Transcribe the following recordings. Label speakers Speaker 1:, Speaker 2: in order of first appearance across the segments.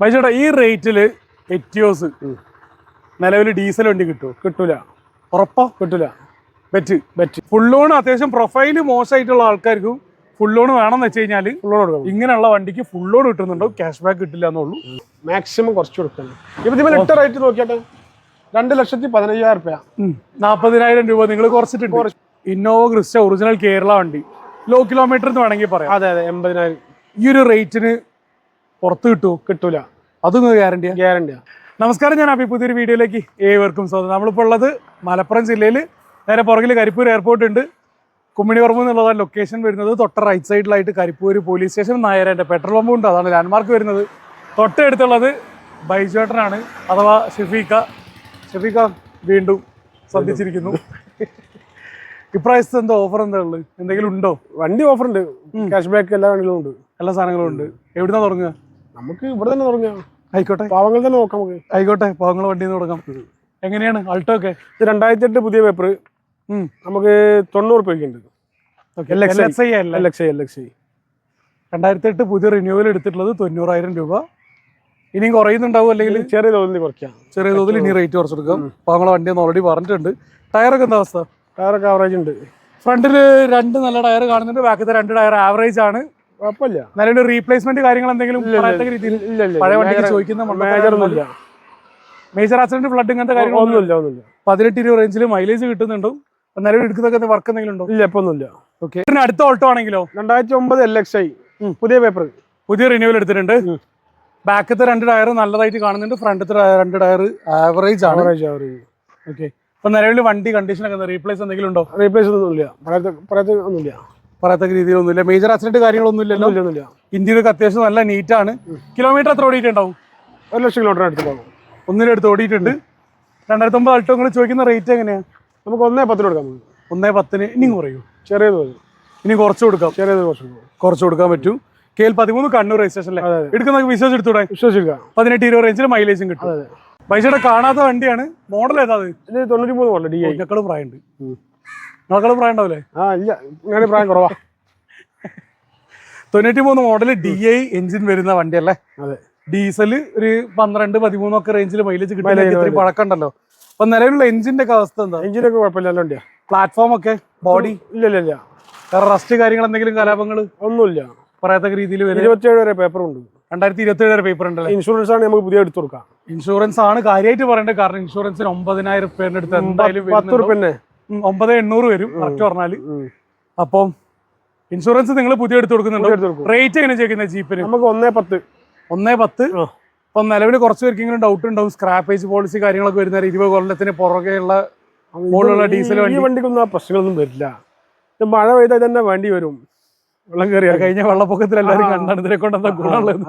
Speaker 1: ബൈജേട്ടാ ഈ റേറ്റിൽ എറ്റിയോസ് നിലവിൽ ഡീസൽ വണ്ടി കിട്ടുമോ കിട്ടൂല ഉറപ്പോ കിട്ടൂല ബെറ്റ് ബെറ്റ് ഫുൾ ലോൺ അത്യാവശ്യം പ്രൊഫൈല് മോശമായിട്ടുള്ള ആൾക്കാർക്കും ഫുൾ ലോൺ വേണമെന്ന് വെച്ച് കഴിഞ്ഞാൽ ഫുൾ ലോൺ ഇങ്ങനെയുള്ള വണ്ടിക്ക് ഫുൾ ലോൺ കിട്ടുന്നുണ്ടാവും ക്യാഷ് ബാക്ക് കിട്ടില്ല എന്നുള്ളൂ
Speaker 2: മാക്സിമം കുറച്ച് കൊടുക്കണം
Speaker 1: ഇപ്പം ഇതിൽ ഇട്ട റേറ്റ് നോക്കിയാട്ടെ രണ്ട് ലക്ഷത്തി പതിനയ്യായിരം രൂപ നാൽപ്പതിനായിരം രൂപ നിങ്ങൾ കുറച്ചിട്ടുണ്ട് ഇന്നോവ ക്രിസ്റ്റ ഒറിജിനൽ കേരള വണ്ടി ലോ കിലോമീറ്റർ എന്ന് വേണമെങ്കിൽ പറയാം
Speaker 2: അതെ അതെ എൺപതിനായിരം
Speaker 1: ഈ ഒരു റേറ്റിന് പുറത്ത് കിട്ടൂ കിട്ടൂല
Speaker 2: അതും ഗ്യാരണ്ടിയാ
Speaker 1: ഗ്യാരണ്ടിയാ നമസ്കാരം ഞാൻ അപ്പൊ പുതിയൊരു വീഡിയോയിലേക്ക് ഏവർക്കും സ്വാഗതം നമ്മളിപ്പോൾ ഉള്ളത് മലപ്പുറം ജില്ലയിൽ നേരെ പുറകിൽ കരിപ്പൂർ എയർപോർട്ട് ഉണ്ട് കുമ്മിണി പറമ്പ് എന്നുള്ളതാണ് ലൊക്കേഷൻ വരുന്നത് തൊട്ട റൈറ്റ് സൈഡിലായിട്ട് കരിപ്പൂർ പോലീസ് സ്റ്റേഷൻ നായരൻ്റെ പെട്രോൾ പമ്പ് ഉണ്ട് അതാണ് ലാൻഡ്മാർക്ക് വരുന്നത് തൊട്ടടുത്തുള്ളത് ബൈജുവേട്ടനാണ് അഥവാ ഷെഫീഖ ഷെഫീഖ വീണ്ടും ശ്രദ്ധിച്ചിരിക്കുന്നു ഇപ്രാവശ്യത്തെ എന്തോ ഓഫർ എന്താ ഉള്ളത് എന്തെങ്കിലും ഉണ്ടോ
Speaker 2: വണ്ടി ഓഫർ ഉണ്ട് ക്യാഷ് ബാക്ക് എല്ലാ വണ്ടികളും ഉണ്ട്
Speaker 1: എല്ലാ സാധനങ്ങളും ഉണ്ട് എവിടുന്നാണ് തുടങ്ങുക
Speaker 2: നമുക്ക് ഇവിടെ തന്നെ തുടങ്ങാം ആയിക്കോട്ടെ പാവങ്ങൾ തന്നെ നോക്കാം നമുക്ക്
Speaker 1: ആയിക്കോട്ടെ പാവങ്ങൾ വണ്ടി തുടങ്ങാം എങ്ങനെയാണ് അൾട്ടോ ഒക്കെ
Speaker 2: ഇത് രണ്ടായിരത്തി എട്ട് പുതിയ പേപ്പർ നമുക്ക് തൊണ്ണൂറ് രൂപയ്ക്ക്
Speaker 1: രണ്ടായിരത്തി എട്ട് പുതിയ റിന്യൂവൽ എടുത്തിട്ടുള്ളത് തൊണ്ണൂറായിരം രൂപ ഇനിയും കുറയുന്നുണ്ടാവും അല്ലെങ്കിൽ
Speaker 2: ചെറിയ തോതിൽ കുറയ്ക്കാം
Speaker 1: ചെറിയ തോതിൽ ഇനി റേറ്റ് കുറച്ചെടുക്കാം പാവങ്ങളെ വണ്ടി ഒന്ന് ഓൾറെഡി പറഞ്ഞിട്ടുണ്ട് ടയറൊക്കെ എന്താ അവസ്ഥ
Speaker 2: ടയറൊക്കെ ആവറേജ് ഉണ്ട്
Speaker 1: ഫ്രണ്ടില് രണ്ട് നല്ല ടയർ കാണുന്നുണ്ട് ബാക്കിലത്തെ രണ്ട് ടയർ ആവറേജ് ആണ്
Speaker 2: കുഴപ്പമില്ല
Speaker 1: റീപ്ലേസ്മെന്റ് കാര്യങ്ങൾ എന്തെങ്കിലും പഴയ
Speaker 2: വണ്ടിക്ക്
Speaker 1: മേജർ ആക്സിഡന്റ് ഫ്ലഡ് ഇങ്ങനത്തെ
Speaker 2: കാര്യങ്ങളൊന്നുമില്ല ഒന്നുമില്ല
Speaker 1: പതിനെട്ട് ഇരുപത് റേഞ്ചിൽ മൈലേജ് കിട്ടുന്നുണ്ടോ നിലവിൽ എടുക്കുന്ന വർക്ക് എന്തെങ്കിലും ഉണ്ടോ ഇല്ല ഇപ്പൊ ഒന്നുമില്ല ഓക്കെ അടുത്ത ഓൾട്ടോ ആണെങ്കിലോ
Speaker 2: രണ്ടായിരത്തി ഒമ്പത് എൽ എക്സ് ഐ പുതിയ പേപ്പർ
Speaker 1: പുതിയ റിന്യൂവൽ എടുത്തിട്ടുണ്ട് ബാക്കത്തെ രണ്ട് ടയർ നല്ലതായിട്ട് കാണുന്നുണ്ട് ഫ്രണ്ടത്തെ രണ്ട് ടയർ ആവറേജ്
Speaker 2: ആണ് ആവറേജ് ആവറേജ്
Speaker 1: ഓക്കെ അപ്പൊ നിലവിൽ വണ്ടി കണ്ടീഷൻ ഒക്കെ റീപ്ലേസ് എന്തെങ്കിലും ഉണ്ടോ
Speaker 2: റീപ്ലേസ് ഒന്നുമില്ല ഒന്നുമില്ല
Speaker 1: പറയത്തക്ക രീതിയിലൊന്നുമില്ല മേജർ ആക്സിഡന്റ് കാര്യങ്ങളൊന്നുമില്ലല്ലോ ഇന്ത്യയിലൊക്കെ അത്യാവശ്യം നല്ല നീറ്റ് ആണ് കിലോമീറ്റർ എത്ര ഓടിയിട്ടുണ്ടാവും
Speaker 2: ഒരു ലക്ഷം കിലോമീറ്റർ അടുത്ത്
Speaker 1: പോകും അടുത്ത് ഓടിയിട്ടുണ്ട് രണ്ടായിരത്തി ഒമ്പത് അൾട്ടോ നിങ്ങൾ ചോദിക്കുന്ന റേറ്റ് എങ്ങനെയാണ്
Speaker 2: നമുക്ക് ഒന്നേ പത്തിന് പറ്റും
Speaker 1: ഒന്നേ പത്തിന് ഇനിയും കുറയൂ ചെറിയത് ഇനി കുറച്ച് കൊടുക്കാം ചെറിയത് കുറച്ച് കുറച്ച് കൊടുക്കാൻ പറ്റും കെ എൽ പതിമൂന്ന് കണ്ണൂർ രജിസ്ട്രേഷനിലെ എടുക്കുന്ന വിശ്വസിച്ച് എടുത്തൂടെ വിശ്വസിച്ചെടുക്കാം പതിനെട്ട് ഇരുപത് റേഞ്ചിൽ മൈലേജും കിട്ടും പൈസയുടെ കാണാത്ത വണ്ടിയാണ് മോഡൽ ഏതാ
Speaker 2: തൊണ്ണൂറ്റി മൂന്ന് മോഡൽ ഡി
Speaker 1: ഞങ്ങളും പ്രായമുണ്ട് നിങ്ങളെ പ്രായം ഉണ്ടാവില്ലേ
Speaker 2: ആ ഇല്ല ഞാൻ പ്രായം കുറവാ
Speaker 1: തൊണ്ണൂറ്റി മൂന്ന് മോഡൽ ഡി ഐ എഞ്ചിൻ വരുന്ന വണ്ടിയല്ലേ അതെ ഡീസൽ ഒരു പന്ത്രണ്ട് പതിമൂന്നൊക്കെ റേഞ്ചിൽ മൈലേജ് കിട്ടി പഴക്കം ഉണ്ടല്ലോ അപ്പൊ നിലവിലുള്ള എഞ്ചിന്റെ ഒക്കെ അവസ്ഥ എന്താ
Speaker 2: എഞ്ചിനൊക്കെ കുഴപ്പമില്ലല്ലോ വണ്ടിയാ
Speaker 1: പ്ലാറ്റ്ഫോം ഒക്കെ ബോഡി ഇല്ല ഇല്ല ഇല്ല റസ്റ്റ് കാര്യങ്ങൾ എന്തെങ്കിലും കലാപങ്ങൾ ഒന്നുമില്ല പറയത്തക്ക രീതിയിൽ
Speaker 2: ഇരുപത്തിയേഴ് വരെ പേപ്പർ ഉണ്ട്
Speaker 1: രണ്ടായിരത്തി ഇരുപത്തി ഏഴ് പേപ്പർ ഉണ്ടല്ലോ
Speaker 2: ഇൻഷുറൻസ് ആണ് നമുക്ക് പുതിയ എടുത്തു കൊടുക്കാം
Speaker 1: ഇൻഷുറൻസ് ആണ് കാര്യമായിട്ട് പറയേണ്ടത് കാരണം ഇൻഷുറൻസിന് ഒമ്പതിനായിരം റുപ്യേന്റെ അടുത്ത് എന്തായാലും പത്ത് റുപ്യന്നെ ഒമ്പത് എണ്ണൂറ് വരും കറക്റ്റ് പറഞ്ഞാല് അപ്പം ഇൻഷുറൻസ് നിങ്ങൾ പുതിയ എടുത്ത് കൊടുക്കുന്നുണ്ട് റേറ്റ് എങ്ങനെ ചെയ്യുന്നത് ജീപ്പിന്
Speaker 2: നമുക്ക് ഒന്നേ പത്ത്
Speaker 1: ഒന്നേ പത്ത് ഇപ്പം നിലവിൽ കുറച്ച് പേർക്കെങ്കിലും ഡൗട്ട് ഉണ്ടാവും സ്ക്രാപ്പേജ് പോളിസി കാര്യങ്ങളൊക്കെ വരുന്ന ഇരുപത് കൊല്ലത്തിന് പുറകെയുള്ള മുകളിലുള്ള ഡീസൽ
Speaker 2: വണ്ടി വണ്ടിക്കൊന്നും ആ പ്രശ്നങ്ങളൊന്നും വരില്ല മഴ പെയ്താൽ തന്നെ വണ്ടി വരും
Speaker 1: വെള്ളം കയറിയാ കഴിഞ്ഞ വെള്ളപ്പൊക്കത്തിൽ എല്ലാവരും കണ്ടാണ് ഇതിനെ കൊണ്ട് എന്താ ഗുണമുള്ളത്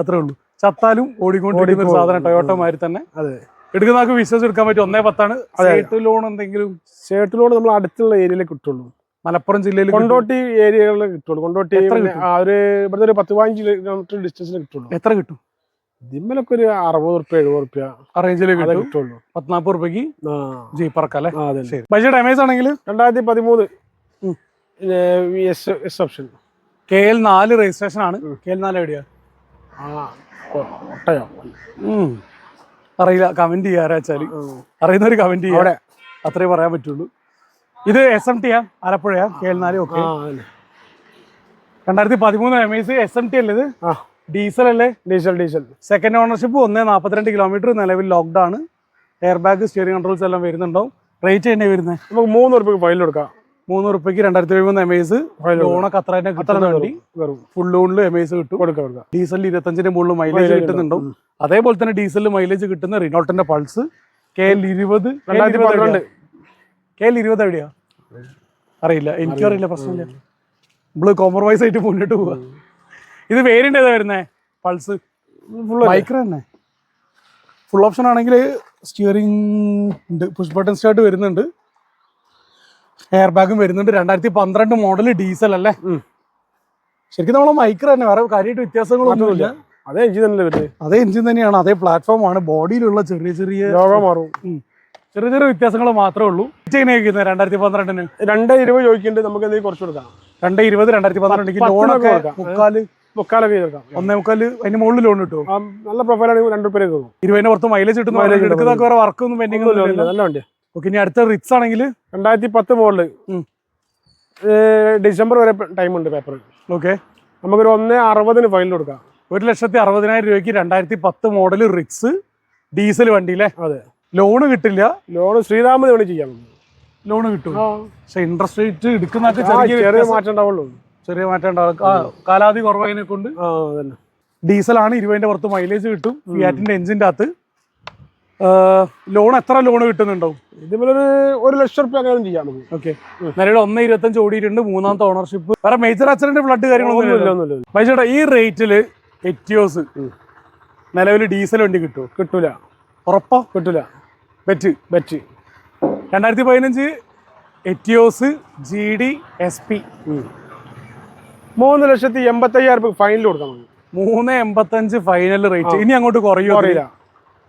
Speaker 1: അത്രേ ഉള്ളൂ ചത്താലും ഒരു സാധനം ടൊയോട്ട മാതിരി തന്നെ അതെ എടുക്കുന്ന എടുക്കുന്നവർക്ക് ബിസിനസ് എടുക്കാൻ പറ്റും ഒന്നേ പത്താണ് സ്റ്റേറ്റ് ലോൺ എന്തെങ്കിലും
Speaker 2: സ്റ്റേറ്റ് ലോൺ നമ്മൾ അടുത്തുള്ള ഏരിയയിൽ കിട്ടുള്ളൂ
Speaker 1: മലപ്പുറം ജില്ലയിൽ
Speaker 2: കൊണ്ടോട്ടി ഏരിയകളിൽ കിട്ടുള്ളൂ കൊണ്ടോട്ടി ഒരു ഇവിടുത്തെ ഒരു പത്ത് പതിനഞ്ച് കിലോമീറ്റർ ഡിസ്റ്റൻസിൽ കിട്ടുള്ളൂ എത്ര കിട്ടും ജിമ്മിലൊക്കെ ഒരു അറുപത് റുപ്യ എഴുപത് റുപ്യ
Speaker 1: റേഞ്ചിലേക്ക് കിട്ടുള്ളൂ പത്നാപ്പത് റുപ്യക്ക് ജീപ്പ് ശരി പക്ഷേ ഡാമേജ് ആണെങ്കിൽ
Speaker 2: രണ്ടായിരത്തി പതിമൂന്ന് എസ് ഓപ്ഷൻ
Speaker 1: കെ എൽ നാല് രജിസ്ട്രേഷൻ ആണ് കെ എൽ നാല് എവിടെയാ
Speaker 2: ആ കോട്ടയോ
Speaker 1: അറിയില്ല കമന്റ് ചെയ്യാറാച്ചാൽ അറിയുന്നവർ കമന്റ് ചെയ്യാം അത്രേ പറയാൻ പറ്റുള്ളൂ ഇത് എസ് എം ടിയാ ആലപ്പുഴയാ കേൾനാലും ഒക്കെ രണ്ടായിരത്തി പതിമൂന്ന് M S S M T അല്ലേ ഇത് ഡീസൽ അല്ലേ ഡീസൽ ഡീസൽ സെക്കൻഡ് ഓണർഷിപ്പ് ഒന്നേ നാൽപ്പത്തിരണ്ട് കിലോമീറ്റർ നിലവിൽ ലോക്ക്ഡ് ആണ് എയർ ബാഗ് സ്റ്റിയറിംഗ് കൺട്രോൾസ് എല്ലാം വരുന്നുണ്ടാവും റേറ്റ് എന്നെ വരുന്നത്
Speaker 2: നമുക്ക് മൂന്ന് റുപ്യക്ക് ഫൈനൽ കൊടുക്കാം
Speaker 1: മൂന്നൂറ് ഉറുപ്പ്യക്ക് രണ്ടായിരത്തി എഴുപത് എം എസ് ലോണൊക്കെ തന്നെ കിട്ടുന്ന വണ്ടി ഫുൾ ലോണിൽ എം എസ് കിട്ടും കൊടുക്കുക ഡീസലിൽ ഇരുപത്തഞ്ചിന്റെ മുകളിൽ മൈലേജ് കിട്ടുന്നുണ്ടോ അതേപോലെ തന്നെ ഡീസലിൽ മൈലേജ് കിട്ടുന്ന റിനോട്ടിന്റെ പൾസ് കെ എൽ ഇരുപത് കെ എൽ ഇരുപത് എവിടെയാ അറിയില്ല എനിക്കും അറിയില്ല പ്രശ്നമില്ല നമ്മള് കോംപ്രമൈസ് ആയിട്ട് മുന്നോട്ട് പോവാ ഇത് വേരിയന്റ് ഏതാ വരുന്നേ പൾസ് മൈക്രോ തന്നെ ഫുൾ ഓപ്ഷൻ ആണെങ്കിൽ സ്റ്റിയറിംഗ് ഉണ്ട് പുഷ് ബട്ടൺ സ്റ്റാർട്ട് വരുന്നുണ്ട് എയർ ബാഗും വരുന്നുണ്ട് രണ്ടായിരത്തി പന്ത്രണ്ട് മോഡൽ ഡീസൽ അല്ലേ ശരിക്കും നമ്മൾ മൈക്ര തന്നെ വേറെ കാര്യമായിട്ട് വ്യത്യാസങ്ങളൊന്നുമില്ല
Speaker 2: അതേ എഞ്ചിൻ തന്നെ വരുന്നത്
Speaker 1: അതേ എഞ്ചിൻ തന്നെയാണ് അതേ പ്ലാറ്റ്ഫോം ആണ് ബോഡിയിലുള്ള ചെറിയ ചെറിയ
Speaker 2: ലോകം മാറും
Speaker 1: ചെറിയ ചെറിയ വ്യത്യാസങ്ങൾ മാത്രമേ ഉള്ളൂ ചെയ്യുന്നത് രണ്ടായിരത്തി പന്ത്രണ്ടിന്
Speaker 2: രണ്ട് ഇരുപത് ചോദിക്കുന്നുണ്ട് നമുക്ക് എന്തെങ്കിലും കുറച്ച് കൊടുക്കാം
Speaker 1: രണ്ട് ഇരുപത് രണ്ടായിരത്തി പന്ത്രണ്ടിലേക്ക് മുക്കാല് ഒന്നേ മുക്കാല് അതിന് മുകളിൽ ലോൺ കിട്ടും
Speaker 2: നല്ല പ്രൊഫൈലാണ് രണ്ട് രൂപ
Speaker 1: ഇരുപതിന് പുറത്ത് മൈലേജ് കിട്ടുന്ന മൈലേജ് എടുക്കുന്നതൊക്കെ വേറെ വർക്കൊന്നും പെൻഡിങ് നല്ല വണ്ടിയാണ് ഓക്കെ ഇനി അടുത്ത റിറ്റ്സ് ആണെങ്കിൽ
Speaker 2: രണ്ടായിരത്തി പത്ത് മോഡല് ഡിസംബർ വരെ ടൈം ഉണ്ട് പേപ്പർ ഓക്കെ നമുക്കൊരു ഒന്ന് അറുപതിന് ഫൈനൽ കൊടുക്കാം
Speaker 1: ഒരു ലക്ഷത്തി അറുപതിനായിരം രൂപയ്ക്ക് രണ്ടായിരത്തി പത്ത് മോഡൽ റിക്സ് ഡീസൽ വണ്ടി അല്ലേ അതെ ലോണ് കിട്ടില്ല
Speaker 2: ലോണ് ശ്രീരാമൻ വേണ്ടി ചെയ്യാം
Speaker 1: ലോണ് കിട്ടും പക്ഷെ ഇൻട്രസ്റ്റ് റേറ്റ് എടുക്കുന്ന
Speaker 2: ചെറിയ മാറ്റം ഉണ്ടാവുള്ളൂ
Speaker 1: ചെറിയ മാറ്റം ഉണ്ടാവും കാലാവധി കുറവായതിനെ കൊണ്ട് ഡീസലാണ് ഇരുപതിന്റെ പുറത്ത് മൈലേജ് കിട്ടും ഫിയാറ്റിന്റെ എഞ്ചിന്റെ അകത്ത് ലോൺ എത്ര ലോൺ കിട്ടുന്നുണ്ടാവും
Speaker 2: ഇതുപോലെ ഒരു ലക്ഷം റുപ്യ കാര്യം ചെയ്യാം നമുക്ക്
Speaker 1: ഓക്കെ നിലവിൽ ഒന്ന് ഇരുപത്തഞ്ച് ഓടിയിട്ടുണ്ട് മൂന്നാമത്തെ ഓണർഷിപ്പ് വേറെ മേജർ ആക്സിഡന്റ് ഫ്ലഡ്
Speaker 2: കാര്യങ്ങളൊന്നും
Speaker 1: പൈസയുടെ ഈ റേറ്റില് എറ്റിയോസ് നിലവിൽ ഡീസൽ വണ്ടി കിട്ടുമോ കിട്ടൂല ഉറപ്പോ കിട്ടൂല ബെറ്റ് ബെറ്റ് രണ്ടായിരത്തി പതിനഞ്ച് Etios G D S P
Speaker 2: മൂന്ന് ലക്ഷത്തി എൺപത്തയ്യായിരം രൂപ ഫൈനൽ കൊടുക്കാം
Speaker 1: മൂന്ന് എൺപത്തഞ്ച് ഫൈനൽ റേറ്റ് ഇനി അങ്ങോട്ട് കുറയോ അറിയില്ല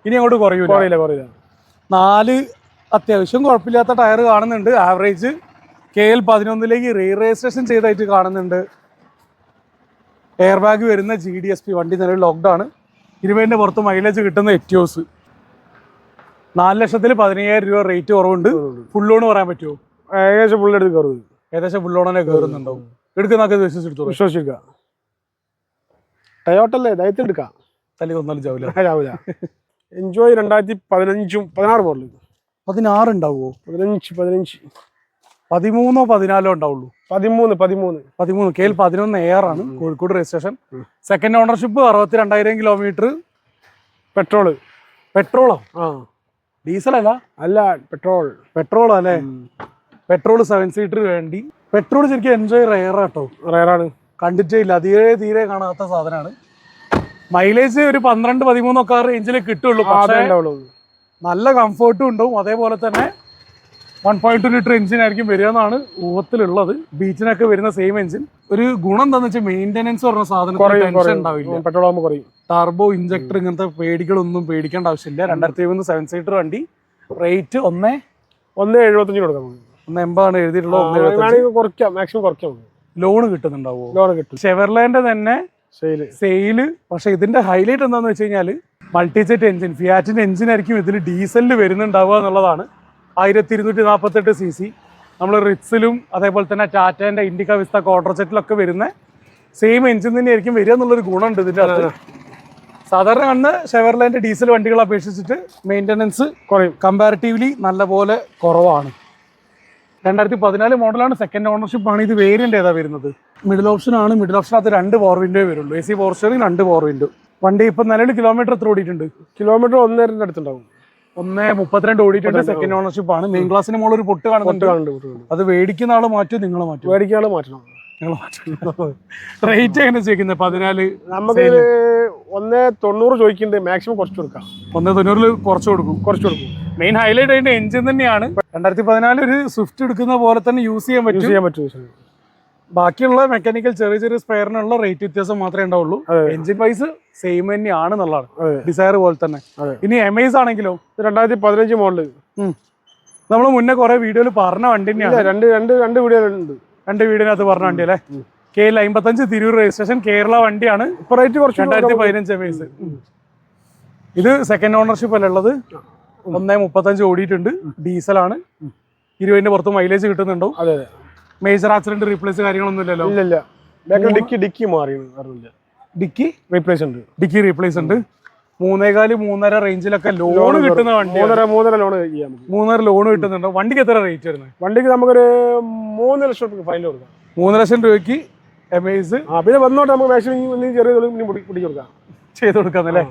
Speaker 1: ഇനി അങ്ങോട്ട് കുറയൂല കുറയില്ല കുറയില്ല നാല് അത്യാവശ്യം കുഴപ്പമില്ലാത്ത ടയർ കാണുന്നുണ്ട് ആവറേജ് കെ എൽ പതിനൊന്നിലേക്ക് റീ രജിസ്ട്രേഷൻ ചെയ്തായിട്ട് കാണുന്നുണ്ട് എയർ ബാഗ് വരുന്ന ജി ഡി എസ് പി വണ്ടി നിലവിൽ ലോക്ക്ഡൗൺ ഇരുപതിൻ്റെ പുറത്ത് മൈലേജ് കിട്ടുന്ന എറ്റിയോസ് നാല് ലക്ഷത്തിൽ പതിനയ്യായിരം രൂപ റേറ്റ് കുറവുണ്ട് ഫുൾ ലോൺ പറയാൻ പറ്റുമോ
Speaker 2: ഏകദേശം ഫുൾ എടുത്ത് കയറും
Speaker 1: ഏകദേശം ഫുൾ ലോൺ തന്നെ കയറുന്നുണ്ടാവും എടുക്കുന്നൊക്കെ വിശ്വസിച്ചെടുത്തു
Speaker 2: വിശ്വസിച്ചെടുക്കുക ടയോട്ടല്ലേ എടുക്കാം
Speaker 1: തല്ലി കൊന്നാലും ചാവില്ല
Speaker 2: ചാവില്ല എൻജോയ് രണ്ടായിരത്തി പതിനഞ്ചും പതിനാറ് പോലെ
Speaker 1: പതിനാറ് ഉണ്ടാവുമോ
Speaker 2: പതിനഞ്ച് പതിനഞ്ച്
Speaker 1: പതിമൂന്നോ പതിനാലോ ഉണ്ടാവുള്ളൂ
Speaker 2: പതിമൂന്ന് പതിമൂന്ന്
Speaker 1: പതിമൂന്ന് കെ എൽ പതിനൊന്ന് എയർ ആണ് കോഴിക്കോട് രജിസ്ട്രേഷൻ സെക്കൻഡ് ഓണർഷിപ്പ് അറുപത്തി രണ്ടായിരം കിലോമീറ്റർ പെട്രോള് പെട്രോളോ ആ ഡീസൽ അല്ല
Speaker 2: അല്ല പെട്രോൾ
Speaker 1: പെട്രോൾ അല്ലേ പെട്രോൾ സെവൻ സീറ്റർ വേണ്ടി പെട്രോൾ ശരിക്കും എൻജോയ് റയർ ആട്ടോ റെയറാണ് കണ്ടിട്ടേ ഇല്ല തീരെ തീരെ കാണാത്ത സാധനമാണ് മൈലേജ് ഒരു പന്ത്രണ്ട് പതിമൂന്നൊക്കെ ആ റേഞ്ചിൽ
Speaker 2: കിട്ടുള്ളൂ
Speaker 1: നല്ല കംഫർട്ടും ഉണ്ടാവും അതേപോലെ തന്നെ വൺ പോയിന്റ് ടു ലിറ്റർ ആയിരിക്കും വരിക എന്നാണ് ഊഹത്തിലുള്ളത് ബീച്ചിനൊക്കെ വരുന്ന സെയിം എഞ്ചിൻ ഒരു ഗുണം എന്താണെന്ന് വെച്ചാൽ മെയിൻ്റെനൻസ് പറഞ്ഞ സാധനം പെട്രോൾ കുറയും ടർബോ ഇഞ്ചക്ടർ ഇങ്ങനത്തെ പേടികളൊന്നും പേടിക്കേണ്ട ആവശ്യമില്ല രണ്ടായിരത്തി ഇരുപത് സെവൻ സീറ്റർ വണ്ടി റേറ്റ് ഒന്ന്
Speaker 2: ഒന്ന് എഴുപത്തഞ്ച് കൊടുക്കാം ഒന്ന് എൺപതാണ് എഴുതിയിട്ടുള്ളത് മാക്സിമം
Speaker 1: ലോൺ കിട്ടുന്നുണ്ടാവോ ലോൺ കിട്ടും ഷെവർലാൻഡ് തന്നെ സെയില് പക്ഷെ ഇതിന്റെ ഹൈലൈറ്റ് എന്താന്ന് വെച്ച് കഴിഞ്ഞാല് മൾട്ടിസെറ്റ് എഞ്ചിൻ ഫിയാറ്റിന്റെ എഞ്ചിൻ ആയിരിക്കും ഇതിൽ ഡീസലിൽ വരുന്നുണ്ടാവുക എന്നുള്ളതാണ് ആയിരത്തി ഇരുന്നൂറ്റി നാൽപ്പത്തെട്ട് സി സി നമ്മൾ റിറ്റ്സിലും അതേപോലെ തന്നെ ടാറ്റേൻ്റെ ഇൻഡിക്ക വിസ്ത ക്വാർട്ടർ സെറ്റിലൊക്കെ വരുന്ന സെയിം എഞ്ചിൻ തന്നെയായിരിക്കും വരിക എന്നുള്ളൊരു ഗുണമുണ്ട് ഇതിന്റെ അത് സാധാരണ കണ്ണ് ഷെവർലൈൻ്റെ ഡീസൽ വണ്ടികളെ അപേക്ഷിച്ചിട്ട് മെയിൻ്റനൻസ് കുറയും കമ്പാരിറ്റീവ്ലി നല്ലപോലെ കുറവാണ് രണ്ടായിരത്തി പതിനാല് മോഡലാണ് സെക്കൻഡ് ഓണർഷിപ്പാണ് ഇത് വേരിയൻ്റ് ഏതാ വരുന്നത് മിഡിൽ ഓപ്ഷൻ ആണ് മിഡിൽ ഓപ്ഷനകത്ത് രണ്ട് പവർ വിൻഡോ വരുള്ളൂ എ സി ഫോർ സ്റ്റിയറിംഗ് രണ്ട് പവർ വിൻഡോ വണ്ടി ഇപ്പം നിലവിൽ കിലോമീറ്റർ എത്ര ഓടിയിട്ടുണ്ട്
Speaker 2: കിലോമീറ്റർ രണ്ട് അടുത്തുണ്ടാവും
Speaker 1: ഒന്ന് മുപ്പത്തിരണ്ട് ഓടിയിട്ടുണ്ട് സെക്കൻഡ് ഓണർഷിപ്പ് ആണ് മെയിൻ ക്ലാസ്സിന് മുകളിൽ ഒരു പൊട്ട് കാണുന്നുണ്ട് അത് മേടിക്കുന്ന ആള് മാറ്റും നിങ്ങൾ മാറ്റും
Speaker 2: മേടിക്കുന്ന ആള് മാറ്റണം
Speaker 1: റേറ്റ് എങ്ങനെ ചോദിക്കുന്നത് പതിനാല്
Speaker 2: നമുക്ക് ഒന്നേ തൊണ്ണൂറ് ചോദിക്കുന്നുണ്ട് മാക്സിമം കുറച്ച് കൊടുക്കാം
Speaker 1: ഒന്നേ തൊണ്ണൂറിൽ കുറച്ച് കൊടുക്കും കുറച്ച് കൊടുക്കും മെയിൻ ഹൈലൈറ്റ് അതിന്റെ എഞ്ചിൻ തന്നെയാണ് രണ്ടായിരത്തി പതിനാല് ഒരു സ്വിഫ്റ്റ് എടുക്കുന്ന പോലെ തന്നെ യൂസ് ചെയ്യാൻ
Speaker 2: പറ്റും ചെയ്യാൻ പറ്റും
Speaker 1: ബാക്കിയുള്ള മെക്കാനിക്കൽ ചെറിയ ചെറിയ സ്പെയറിനുള്ള റേറ്റ് വ്യത്യാസം മാത്രമേ ഉണ്ടാവുള്ളൂ എഞ്ചിൻ പൈസ സെയിം തന്നെയാണ് എന്നുള്ളതാണ് ഡിസയർ പോലെ തന്നെ ഇനി എമൈസ് ആണെങ്കിലോ
Speaker 2: രണ്ടായിരത്തി പതിനഞ്ച് മോഡല്
Speaker 1: നമ്മൾ മുന്നേ കുറെ വീഡിയോയിൽ പറഞ്ഞ വണ്ടി
Speaker 2: തന്നെയാണ് രണ്ട് രണ്ട് രണ്ട് വീഡിയോയിലുണ്ട്
Speaker 1: രണ്ട് വീഡിയോനകത്ത് പറഞ്ഞ വണ്ടി അല്ലേ കെ എൽ അമ്പത്തഞ്ച് തിരൂർ രജിസ്ട്രേഷൻ കേരള വണ്ടിയാണ് റേറ്റ് കുറച്ച് രണ്ടായിരത്തി പതിനഞ്ച് എമൈസ് ഇത് സെക്കൻഡ് ഓണർഷിപ്പ് അല്ല ഉള്ളത് ഒന്നേ മുപ്പത്തഞ്ച് ഓടിയിട്ടുണ്ട് ഡീസലാണ് ഇരുപതിന്റെ പുറത്ത് മൈലേജ് കിട്ടുന്നുണ്ടോ അതെ അതെ മേജർ ആക്സിഡന്റ് റീപ്ലേസ് കാര്യങ്ങളൊന്നും ഇല്ലല്ലോ
Speaker 2: ഇല്ലല്ല ഡിക്കി ഡിക്കി മാറി ഡിക്കി റീപ്ലേസ് ഉണ്ട്
Speaker 1: ഡിക്കി റീപ്ലേസ് ഉണ്ട് മൂന്നേകാല് മൂന്നര റേഞ്ചിലൊക്കെ ലോൺ കിട്ടുന്ന വണ്ടി
Speaker 2: മൂന്നര മൂന്നര ലോൺ
Speaker 1: മൂന്നര ലോൺ കിട്ടുന്നുണ്ട് വണ്ടിക്ക് എത്ര റേറ്റ് വരുന്നത്
Speaker 2: വണ്ടിക്ക് നമുക്കൊരു മൂന്ന് ലക്ഷം രൂപ ഫൈനൽ കൊടുക്കാം
Speaker 1: മൂന്ന് ലക്ഷം രൂപയ്ക്ക് എം ഐസ്
Speaker 2: പിന്നെ വന്നോട്ട് നമുക്ക് മാക്സിമം ചെറിയ പിടിച്ചു കൊടുക്കാം
Speaker 1: ചെയ്ത് കൊടുക്കാം അല്ലേ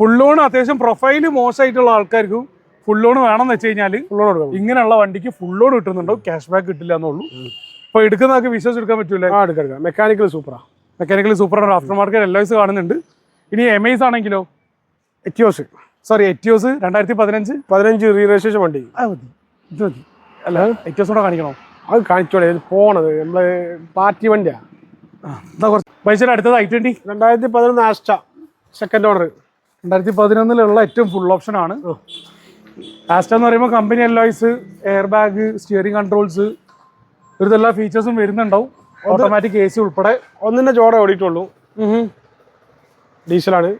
Speaker 1: ഫുൾ ലോൺ അത്യാവശ്യം പ്രൊഫൈല് മോശമായിട്ടുള്ള ആൾക്കാർക്കും ഫുൾ ലോൺ വേണമെന്ന് വെച്ച് കഴിഞ്ഞാൽ ഇങ്ങനെയുള്ള വണ്ടിക്ക് ഫുൾ ലോൺ കിട്ടുന്നുണ്ടോ ക്യാഷ് ബാക്ക് കിട്ടില്ല എന്നുള്ളൂ അപ്പൊ എടുക്കുന്നതൊക്കെ എടുക്കാൻ പറ്റൂല
Speaker 2: എടുക്കാം മെക്കാനിക്കൽ സൂപ്പറാ
Speaker 1: മെക്കാനിക്കൽ സൂപ്പറാണ് ആഫ്റ്റർ മാർക്കറ്റ് എൽ ഐസ് കാണുന്നുണ്ട് ഇനി എം ഐസ് ആണെങ്കിലോ എറ്റിയോസ് സോറി എറ്റിയോസ് രണ്ടായിരത്തി പതിനഞ്ച്
Speaker 2: പതിനഞ്ച് റീ വണ്ടി
Speaker 1: അല്ല എറ്റിയോസ് കൂടെ കാണിക്കണോ
Speaker 2: അത് കാണിച്ചോളെ പോണത് നമ്മള് പാർട്ടി വണ്ടിയാ
Speaker 1: പൈസ അടുത്തത് ഐ ട്വന്റി
Speaker 2: രണ്ടായിരത്തി പതിനൊന്ന് ആസ്റ്റ സെക്കൻഡ് ഓർഡർ
Speaker 1: രണ്ടായിരത്തി പതിനൊന്നിലുള്ള ഏറ്റവും ഫുൾ ഓപ്ഷൻ ആണ് ആസ്റ്റ എന്ന് പറയുമ്പോൾ company alloys air bag steering controls ഒരു എല്ലാ ഫീച്ചേഴ്സും വരുന്നുണ്ടാവും ഓട്ടോമാറ്റിക് എ സി ഉൾപ്പെടെ
Speaker 2: ഒന്നിന്റെ ജോഡ ഓടിയിട്ടുള്ളൂ ഡീസലാണ്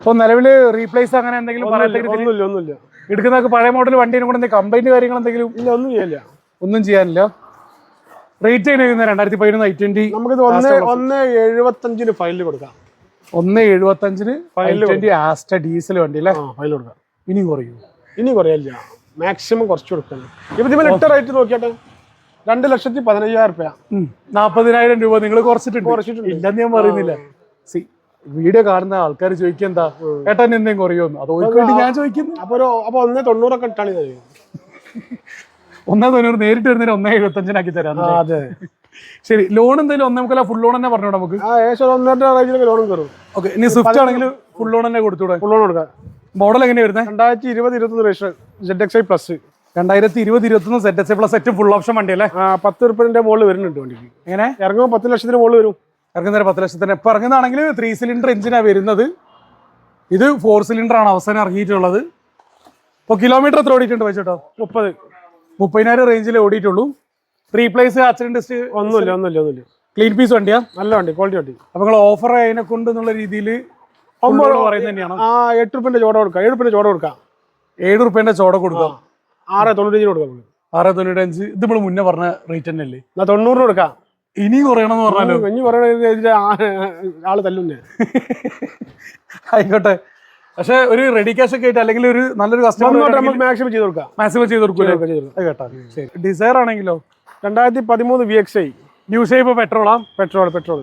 Speaker 1: അപ്പോൾ നിലവിൽ റീപ്ലേസ് അങ്ങനെ എന്തെങ്കിലും
Speaker 2: ഒന്നുമില്ല ഒന്നുമില്ല
Speaker 1: എടുക്കുന്നതൊക്കെ പഴയ മോഡൽ വണ്ടിയും കൂടെ എന്തെങ്കിലും കാര്യങ്ങൾ എന്തെങ്കിലും
Speaker 2: ഇല്ല ഒന്നും ചെയ്യാനില്ല
Speaker 1: ഒന്നും ചെയ്യാനില്ല റേറ്റ് ചെയ്യുന്ന രണ്ടായിരത്തി പതിനൊന്ന് ഐ ട്വന്റി
Speaker 2: നമുക്ക് ഒന്ന് ഒന്ന് എഴുപത്തഞ്ചിന് ഫൈനൽ കൊടുക്കാം
Speaker 1: ഒന്ന് എഴുപത്തഞ്ചിന് ഫൈനൽ ആസ്റ്റ ഡീസൽ വണ്ടി അല്ലേ ഫൈനൽ കൊടുക്കാം ഇനി കുറയൂ
Speaker 2: ഇനി കുറയല്ല മാക്സിമം കുറച്ച് കൊടുക്കണം
Speaker 1: ഇപ്പം ലെറ്റർ ആയിട്ട് നോക്കിയാട്ടെ രണ്ട് ലക്ഷത്തി പതിനയ്യായിരം രൂപ നാപ്പതിനായിരം രൂപ നിങ്ങൾ കുറച്ചിട്ടുണ്ട് കുറച്ചിട്ടുണ്ട് ഇല്ലെന്ന് ഞാൻ പറയുന്നില്ല സി വീഡിയോ കാണുന്ന ആൾക്കാർ ചോദിക്കുക എന്താ ഏട്ടൻ എന്തെങ്കിലും കുറയുമെന്ന് അത് വേണ്ടി ഞാൻ ചോദിക്കുന്നു
Speaker 2: അപ്പൊ ഒരു അപ്പൊ ഒന്നേ തൊണ്ണൂറൊക്കെ ഇട്ടാണ്
Speaker 1: ഒന്നേ തൊണ്ണൂറ് നേരിട്ട് വരുന്നതിന് ഒന്നേ എഴുപത്തഞ്ചിനാക്കി തരാം അതെ ശരി ലോൺ എന്തായാലും ഒന്നേ മുക്കാൽ ഫുൾ ലോൺ തന്നെ പറഞ്ഞു നമുക്ക്
Speaker 2: ഏകദേശം ഒന്നര റേഞ്ചിലൊക്കെ കയറും
Speaker 1: ഓക്കെ ഇനി സ്വിഫ്റ്റ് ആണെങ്കിൽ ഫുൾ ലോൺ തന്നെ കൊടുത്തൂടെ ഫുൾ ലോൺ കൊടുക്കാം മോഡൽ എങ്ങനെ വരുന്നത്
Speaker 2: രണ്ടായിരത്തി ഇരുപത് ഇരുപത്തൊന്ന് register Z X I plus
Speaker 1: രണ്ടായിരത്തി ഇരുപത് ഇരുപത്തൊന്ന് Z S plus Z full option വണ്ടി അല്ലേ
Speaker 2: പത്ത് റുപ്യൻ്റെ മുകളിൽ വരുന്നുണ്ട് വണ്ടിക്ക് എങ്ങനെ ഇറങ്ങുമ്പോൾ പത്ത് ലക്ഷത്തിന് മുകളിൽ വരും
Speaker 1: ഇറങ്ങുന്നൊരു പത്ത് ലക്ഷത്തിന് ഇപ്പൊ ഇറങ്ങുന്നതാണെങ്കിൽ ത്രീ സിലിണ്ടർ എഞ്ചിനാണ് വരുന്നത് ഇത് ഫോർ സിലിണ്ടർ ആണ് അവസാനം ഇറങ്ങിയിട്ടുള്ളത് ഇപ്പൊ കിലോമീറ്റർ എത്ര ഓടിയിട്ടുണ്ട് വെച്ചിട്ടോ മുപ്പത് മുപ്പതിനായിരം റേഞ്ചിൽ ഓടിയിട്ടുള്ളൂ റീപ്ലേസ് പ്ലേസ് ആക്സിഡന്റ്
Speaker 2: ഒന്നുമില്ല ഒന്നുമില്ല ഒന്നുമില്ല
Speaker 1: ക്ലീൻ പീസ് വണ്ടിയാ
Speaker 2: നല്ല വണ്ടി ക്വാളിറ്റി വണ്ടി
Speaker 1: അപ്പോൾ നിങ്ങൾ ഓഫർ അതിനെ കൊണ്ട് എന്നുള്ള രീതിയിൽ ഒമ്പത് ആ എട്ട് റുപ്യന്റെ ചോട കൊടുക്കാം ഏഴ് റുപ്യന്റെ ചോട കൊടുക്കാം ഏഴ് റുപ്യന്റെ ചോട കൊടുക്കാം
Speaker 2: ആറ് തൊണ്ണൂറ്റഞ്ചിന് കൊടുക്കാം
Speaker 1: ആറ് തൊണ്ണൂറ്റഞ്ച് ഇത് നമ്മൾ മുന്നേ പറഞ്ഞ റേറ്റ് തന്നെ അല്ലേ
Speaker 2: എന്നാ തൊണ്ണൂറിന് കൊടുക്കാം
Speaker 1: ഇനി കുറയണമെന്ന് പറഞ്ഞാലോ
Speaker 2: ഇനി കുറയണമെങ്കിൽ ആള് തല്ലുന്നേ
Speaker 1: ആയിക്കോട്ടെ പക്ഷെ ഒരു റെഡി ക്യാഷ് ഒക്കെ ആയിട്ട് അല്ലെങ്കിൽ ഒരു നല്ലൊരു
Speaker 2: കസ്റ്റമർ മാക്സിമം ചെയ്ത് കൊടുക്കാം
Speaker 1: മാക്സിമം ചെയ്ത് കൊടുക്കൂലേ കേട്ടോ ശരി ഡിസയർ ആണെങ്കിലോ
Speaker 2: രണ്ടായിരത്തി പതിമൂന്ന് V X I
Speaker 1: new shape പെട്രോളാ
Speaker 2: പെട്രോൾ പെട്രോൾ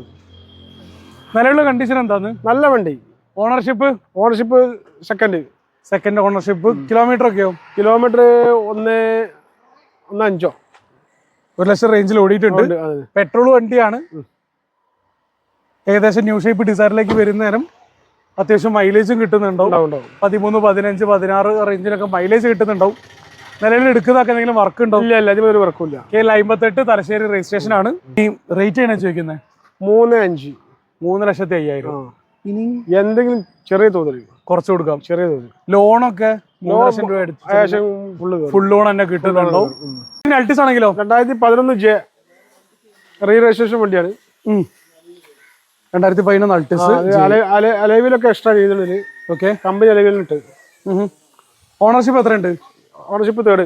Speaker 1: നിലവിലുള്ള കണ്ടീഷൻ എന്താണ് നല്ല വണ്ടി ownership
Speaker 2: ownership second
Speaker 1: second ownership kilometre ഒക്കെയോ
Speaker 2: കിലോമീറ്റർ ഒന്ന് ഒന്ന് അഞ്ചോ
Speaker 1: ഒരു ലക്ഷം റേഞ്ചിൽ ഓടിയിട്ടുണ്ട് പെട്രോൾ വണ്ടിയാണ് ഏകദേശം ന്യൂ ഷേപ്പ് ഡിസൈറിലേക്ക് വരുന്ന നേരം അത്യാവശ്യം മൈലേജും കിട്ടുന്നുണ്ടാവും പതിമൂന്ന് പതിനഞ്ച് പതിനാറ് റേഞ്ചിലൊക്കെ മൈലേജ് കിട്ടുന്നുണ്ടാവും നിലവിൽ എടുക്കുന്നതൊക്കെ എന്തെങ്കിലും വർക്ക് ഉണ്ടോ
Speaker 2: ഇല്ല ഇല്ല ഒരു വർക്കില്ല കെ അമ്പത്തെട്ട് തലശ്ശേരി രജിസ്ട്രേഷൻ ആണ് ഈ റേറ്റ് ആണ് ചോദിക്കുന്നത് മൂന്ന് അഞ്ച് മൂന്ന് ലക്ഷത്തി അയ്യായിരം ഇനി എന്തെങ്കിലും ചെറിയ തോതിൽ കുറച്ച് കൊടുക്കാം ചെറിയ തോതിൽ ലോണൊക്കെ മൂന്ന് രൂപ എടുത്ത് ഫുൾ ലോൺ തന്നെ കിട്ടുന്നുണ്ടോ ഇനി അൾട്ടിസ് ആണെങ്കിലോ രണ്ടായിരത്തി പതിനൊന്ന് ജെ റീ രജിസ്ട്രേഷൻ വണ്ടിയാണ് രണ്ടായിരത്തി പതിനൊന്ന് അൾട്ടിസ് അലവിലൊക്കെ എക്സ്ട്രാ ചെയ്തിട്ടുണ്ട് ഓക്കെ കമ്പനി അലവിലുണ്ട് ഓണർഷിപ്പ് എത്രയുണ്ട് ഓണർഷിപ്പ് തേർഡ്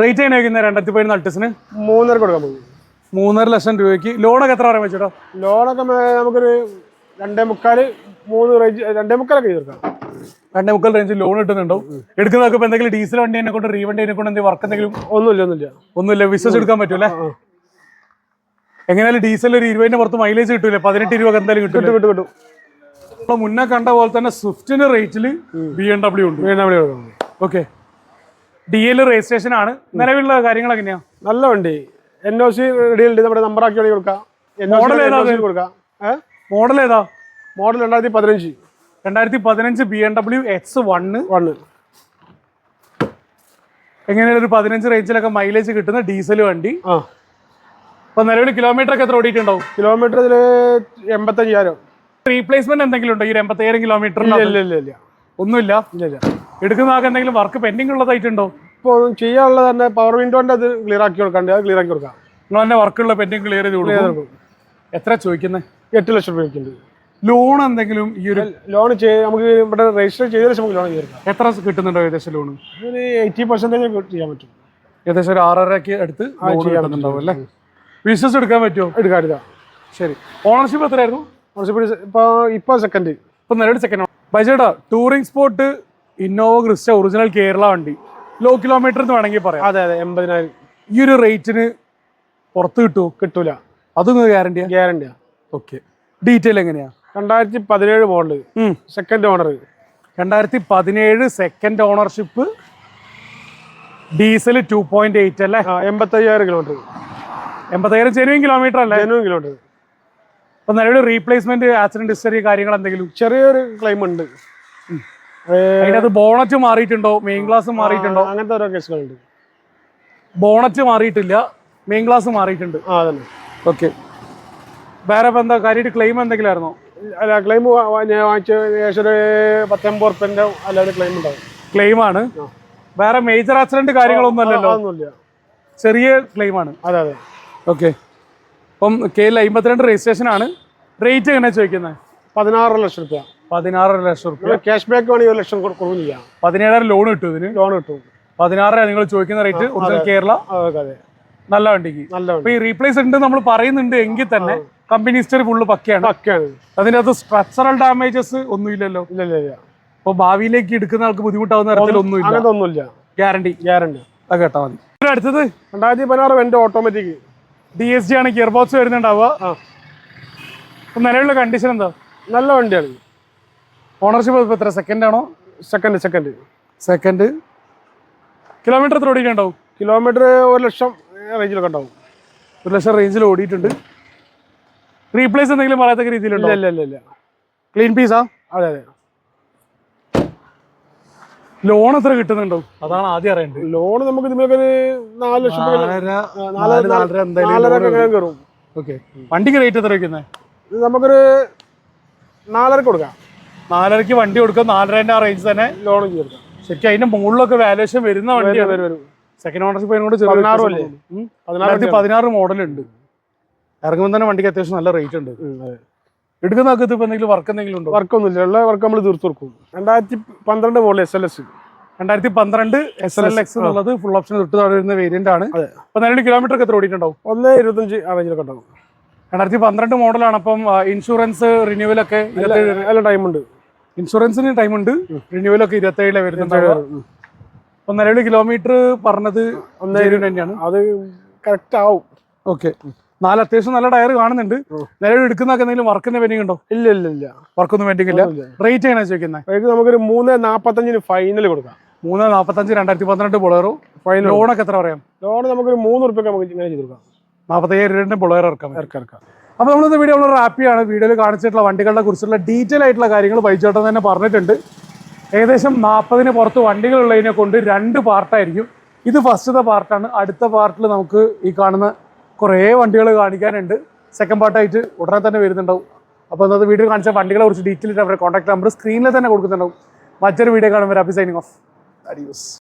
Speaker 2: റേറ്റ് ആണ് വയ്ക്കുന്നത് രണ്ടായിരത്തി പതിനൊന്ന് അൾട്ടിസിന് മൂന്നര കൊടുക്കാൻ പോകും മൂന്നര ലക്ഷം രൂപയ്ക്ക് ലോണൊക്കെ എത്ര പറയാൻ വെച്ചോട്ടോ ലോണൊക്കെ നമുക്കൊരു രണ്ടേ മുക്കാൽ മൂന്ന് റേഞ്ച് രണ്ടേ മുക്കാലൊക്കെ തീർക്കാം രണ്ടേ മുക്കാൽ റേഞ്ചിൽ ലോൺ കിട്ടുന്നുണ്ടോ എടുക്കുന്നതൊക്കെ ഇപ്പൊ എന്തെങ്കിലും ഡീസൽ വണ്ടി കൊണ്ട് റീവണ്ടി കൊണ്ട് എന്തെങ്കിലും വർക്ക് എന്തെങ്കിലും ഒന്നുമില്ല ഒന്നുമില്ല ഒന്നുമില്ല വിശ്വസിച്ച് എടുക്കാൻ പറ്റൂല എങ്ങനെയാലും ഡീസൽ ഒരു ഇരുപതിന്റെ പുറത്ത് മൈലേജ് കിട്ടൂല പതിനെട്ട് ഇരുപത് എന്തായാലും കിട്ടും കിട്ടും കിട്ടും നമ്മൾ മുന്നേ കണ്ട പോലെ തന്നെ സ്വിഫ്റ്റിന്റെ റേറ്റിൽ ബി എം ഡബ്ല്യു ഉണ്ട് ഓക്കെ ഡി എൽ രജിസ്ട്രേഷൻ ആണ് നിലവിലുള്ള കാര്യങ്ങൾ എങ്ങനെയാ നല്ല വണ്ടി N O C D L D നമ്മുടെ വേണമെങ്കിൽ കൊടുക്കാം കൊടുക്കാം ഏഹ് മോഡൽ ഏതാ മോഡൽ രണ്ടായിരത്തി പതിനഞ്ച് രണ്ടായിരത്തി പതിനഞ്ച് B M W X one one എങ്ങനെയാണ് ഒരു പതിനഞ്ച് റേഞ്ചിലൊക്കെ മൈലേജ് കിട്ടുന്ന ഡീസൽ വണ്ടി ആ അപ്പൊ നിലവിൽ കിലോമീറ്റർ ഒക്കെ എത്ര ഓടിയിട്ടുണ്ടാവും കിലോമീറ്റർ ഇതിൽ എൺപത്തഞ്ചായിരം റീപ്ലേസ്മെന്റ് എന്തെങ്കിലും ഉണ്ടോ ഈ ഒരു എൺപത്തയ്യായിരം കിലോമീറ്ററിന് ഒന്നുമില്ല ഇല്ല എടുക്കുന്ന ആകെ എന്തെങ്കിലും വർക്ക് പെൻഡിങ് ഉള്ളതായിട്ടുണ്ടോ ഇപ്പൊ ചെയ്യാനുള്ളത് തന്നെ പവർ വിൻഡോന്റെ അത് ക്ലിയർ ആക്കി കൊടുക്കാണ്ട് അത് ക്ലിയർ ആക്കി കൊടുക്കാം നിങ്ങൾ തന്നെ വർക്കുള്ള പെൻഡിങ് ക്ലിയർ ചെയ്ത് കൊടുക്കും എത്ര ചോദിക്കുന്നത് എട്ട് ലക്ഷം രൂപയ്ക്ക് ലോൺ എന്തെങ്കിലും ഈ ഒരു ലോൺ നമുക്ക് ഇവിടെ രജിസ്റ്റർ ചെയ്ത ശേഷം നമുക്ക് ലോൺ ചെയ്തെടുക്കാം എത്ര കിട്ടുന്നുണ്ടോ ഏകദേശം ലോൺ എയ്റ്റി പെർസെൻറ്റേജ് ചെയ്യാൻ പറ്റും ഏകദേശം ഒരു ആറരക്ക് അടുത്ത് ലോൺ അല്ലേ ബിസിനസ് എടുക്കാൻ പറ്റുമോ എടുക്കാറില്ല ശരി ഓണർഷിപ്പ് എത്രയായിരുന്നു ഓണർഷിപ്പ് ഇപ്പോൾ ഇപ്പോൾ സെക്കൻഡ് ഇപ്പോൾ നിലവിൽ സെക്കൻഡ് ബജേട്ടാ touring spot Innova Crysta original Kerala വണ്ടി ലോ കിലോമീറ്റർ എന്ന് വേണമെങ്കിൽ പറയാം അതെ അതെ എൺപതിനായിരം ഈ ഒരു റേറ്റിന് പുറത്ത് കിട്ടുമോ കിട്ടൂല അതും ഗ്യാരണ്ടിയാ ഗ്യാരണ്ടിയാ ഓക്കെ ഡീറ്റെയിൽ എങ്ങനെയാ രണ്ടായിരത്തി പതിനേഴ് മോഡൽ സെക്കൻഡ് ഓണർ രണ്ടായിരത്തി പതിനേഴ് second ownership diesel two point eight അല്ലേ എൺപത്തയ്യായിരം കിലോമീറ്റർ എൺപത്തയ്യായിരം ജെനുവിൻ കിലോമീറ്റർ അല്ലേ ജെനുവിൻ കിലോമീറ്റർ അപ്പൊ നിലവിൽ റീപ്ലേസ്മെന്റ് ആക്സിഡന്റ് ഹിസ്റ്ററി കാര്യങ്ങൾ എന്തെങ്കിലും ചെറിയൊരു ക്ലെയിം ഉണ്ട് അതിനകത്ത് ബോണറ്റ് മാറിയിട്ടുണ്ടോ മെയിൻ ഗ്ലാസ് മാറിയിട്ടുണ്ടോ അങ്ങനത്തെ ഓരോ കേസുകളുണ്ട് ബോണറ്റ് മാറിയിട്ടില്ല മെയിൻ ഗ്ലാസ് മാറിയിട്ടുണ്ട് ആ അതല്ലേ ഓക്കെ വേറെ ഇപ്പം എന്താ കാര്യമായിട്ട് ക്ലെയിം എന്തെങ്കിലും ആയിരുന്നോ അല്ല ക്ലെയിം ഞാൻ വാങ്ങിച്ച ഏകദേശം ഒരു പത്തൊമ്പത് റുപ്യൻ്റെ അല്ലാതെ ക്ലെയിം ഉണ്ടാവും ക്ലെയിമാണ് വേറെ മേജർ ആക്സിഡന്റ് കാര്യങ്ങളൊന്നും അല്ലല്ലോ ഒന്നുമില്ല ചെറിയ ആണ് അതെ അതെ ഓക്കെ അപ്പം കെ എൽ അമ്പത്തിരണ്ട് രജിസ്ട്രേഷൻ ആണ് റേറ്റ് എങ്ങനെ ചോദിക്കുന്നത് പതിനാറ് ലക്ഷം രൂപ പതിനാറ് ലക്ഷം രൂപ ക്യാഷ് ബാക്ക് വേണമെങ്കിൽ ഒരു ലക്ഷം കൊടുക്കുന്നില്ല പതിനേഴായിരം ലോൺ കിട്ടും ഇതിന് ലോൺ കിട്ടും പതിനാറായിരം നിങ്ങൾ ചോദിക്കുന്ന റേറ്റ് കേരള അതെ നല്ല വണ്ടിക്ക് ഈ റീപ്ലേസ് ഉണ്ട് നമ്മൾ പറയുന്നുണ്ട് എങ്കിൽ തന്നെ കമ്പനി ഹിസ്റ്ററി ഫുള്ള് പക്കയാണ് പക്കയാണ് അതിനകത്ത് സ്ട്രക്ചറൽ ഡാമേജസ് ഒന്നുമില്ലല്ലോ ഇല്ല അപ്പൊ ഭാവിയിലേക്ക് എടുക്കുന്ന ആൾക്ക് ബുദ്ധിമുട്ടാവുന്ന ഇല്ല ഒന്നുമില്ല ഗ്യാരണ്ടി ഗ്യാരണ്ടി അത് കേട്ടാ മതി അടുത്തത് രണ്ടായിരത്തി പതിനാറ് Vento automatic D S G ആണ് ഗിയർ ബോക്സ് വരുന്നുണ്ടാവുക നിലവിലുള്ള കണ്ടീഷൻ എന്താ നല്ല വണ്ടിയാണ് ഓണർഷിപ്പ് എത്ര സെക്കൻഡ് ആണോ സെക്കൻഡ് സെക്കൻഡ് സെക്കൻഡ് കിലോമീറ്റർ എത്ര ഓടിക്കുന്നുണ്ടാവും കിലോമീറ്റർ ഒരു ലക്ഷം റേഞ്ചിലൊക്കെ ഉണ്ടാവും ഒരു ലക്ഷം റേഞ്ചിൽ ഓടിയിട്ടുണ്ട് റീപ്ലേസ് എന്തെങ്കിലും പറയാത്ത രീതിയിലുണ്ടോ ഇല്ല ഇല്ല ഇല്ല ക്ലീൻ പീസാ അതെ അതെ ലോൺ എത്ര കിട്ടുന്നുണ്ടോ അതാണ് ആദ്യം അറിയേണ്ടത് ലോൺ നമുക്ക് വണ്ടിക്ക് റേറ്റ് എത്ര വയ്ക്കുന്നത് നമുക്കൊരു നാലരക്ക് കൊടുക്കാം നാലരക്ക് വണ്ടി കൊടുക്കാം നാലര റേഞ്ച് തന്നെ ലോൺ ചെയ്തെടുക്കാം ശരിക്കും അതിന്റെ മുകളിലൊക്കെ വാലുവേഷൻ വരുന്ന വണ്ടി വരും സെക്കൻഡ് ഓണർഷിപ്പ് അതിനോട് പതിനാറ് അല്ലേ പതിനാറ് മോഡലുണ്ട് ഇറങ്ങുമ്പോൾ തന്നെ വണ്ടിക്ക് അത്യാവശ്യം നല്ല റേറ്റ് ഉണ്ട് എടുക്കുന്ന അകത്ത് ഇപ്പൊ എന്തെങ്കിലും വർക്ക് എന്തെങ്കിലും ഉണ്ടോ വർക്ക് ഒന്നുമില്ല ഉള്ള വർക്ക് നമ്മൾ തീർത്തു കൊടുക്കും രണ്ടായിരത്തി പന്ത്രണ്ട് മോഡൽ എസ് എൽ എസ് രണ്ടായിരത്തി പന്ത്രണ്ട് എസ് എൽ എക്സ് എന്നുള്ളത് ഫുൾ ഓപ്ഷൻ തൊട്ട് താഴെ വരുന്ന വേരിയന്റ് ആണ് പന്ത്രണ്ട് കിലോമീറ്റർ ഒക്കെ എത്ര ഓടിയിട്ടുണ്ടാവും ഒന്ന് ഇരുപത്തഞ്ച് ആ റേഞ്ചിലൊക്കെ ഉണ്ടാവും രണ്ടായിരത്തി പന്ത്രണ്ട് മോഡലാണ് അപ്പം ഇൻഷുറൻസ് റിന്യൂവലൊക്കെ ടൈമുണ്ട് ഇൻഷുറൻസിന് ടൈമുണ്ട് ഒക്കെ ഇരുപത്തേഴിലെ വരുന്നുണ്ടാവും ഒന്നര കിലോമീറ്റർ പറഞ്ഞത് ഒന്നായിരം തന്നെയാണ് അത് കറക്റ്റ് ആവും ഓക്കെ നാല് അത്യാവശ്യം നല്ല ടയർ കാണുന്നുണ്ട് നിലവിൽ എടുക്കുന്നൊക്കെ എന്തെങ്കിലും വർക്കിന്റെ പെൻഡിങ് ഉണ്ടോ ഇല്ല ഇല്ല ഇല്ല വർക്കൊന്നും പെൻഡിങ് ഇല്ല റേറ്റ് ആണ് ചോദിക്കുന്നത് റേറ്റ് നമുക്കൊരു മൂന്ന് നാപ്പത്തഞ്ചിന് ഫൈനൽ കൊടുക്കാം മൂന്ന് നാപ്പത്തഞ്ച് രണ്ടായിരത്തി പന്ത്രണ്ട് ബൊളേറോ ഫൈനൽ ലോണൊക്കെ എത്ര പറയാം ലോൺ നമുക്കൊരു മൂന്ന് റുപ്യ നമുക്ക് ഇങ്ങനെ ചെയ്ത് കൊടുക്കാം നാൽപ്പത്തയ്യായിരം രൂപയുടെ ബൊളേറോ ഇറക്കാം ഇറക്കാം ഇറക്കാം അപ്പോൾ നമ്മളിത് വീഡിയോ വളരെ ഹാപ്പിയാണ് വീഡിയോയിൽ കാണിച്ചിട്ടുള്ള വണ്ടികളെ കുറിച്ചുള്ള ഡീറ്റെയിൽ ആയിട്ടുള്ള കാര്യങ്ങൾ വൈചേട്ടൻ തന്നെ പറഞ്ഞിട്ടുണ്ട് ഏകദേശം നാൽപ്പതിന് പുറത്ത് വണ്ടികളുള്ളതിനെ കൊണ്ട് രണ്ട് പാർട്ടായിരിക്കും ഇത് ഫസ്റ്റത്തെ പാർട്ടാണ് അടുത്ത പാർട്ടിൽ നമുക്ക് ഈ കാണുന്ന കുറേ വണ്ടികൾ കാണിക്കാനുണ്ട് സെക്കൻഡ് പാർട്ടായിട്ട് ഉടനെ തന്നെ വരുന്നുണ്ടാവും അപ്പോൾ അത് വീഡിയോ കാണിച്ച വണ്ടികളെ കുറിച്ച് ഡീറ്റെയിൽ അവരുടെ കോൺടാക്ട് നമ്പർ സ്ക്രീനിൽ തന്നെ കൊടുക്കുന്നുണ്ടാവും മറ്റൊരു വീഡിയോ കാണുമ്പോൾ അപ്പി സൈനിങ് ഓഫ് അഡിയൂസ്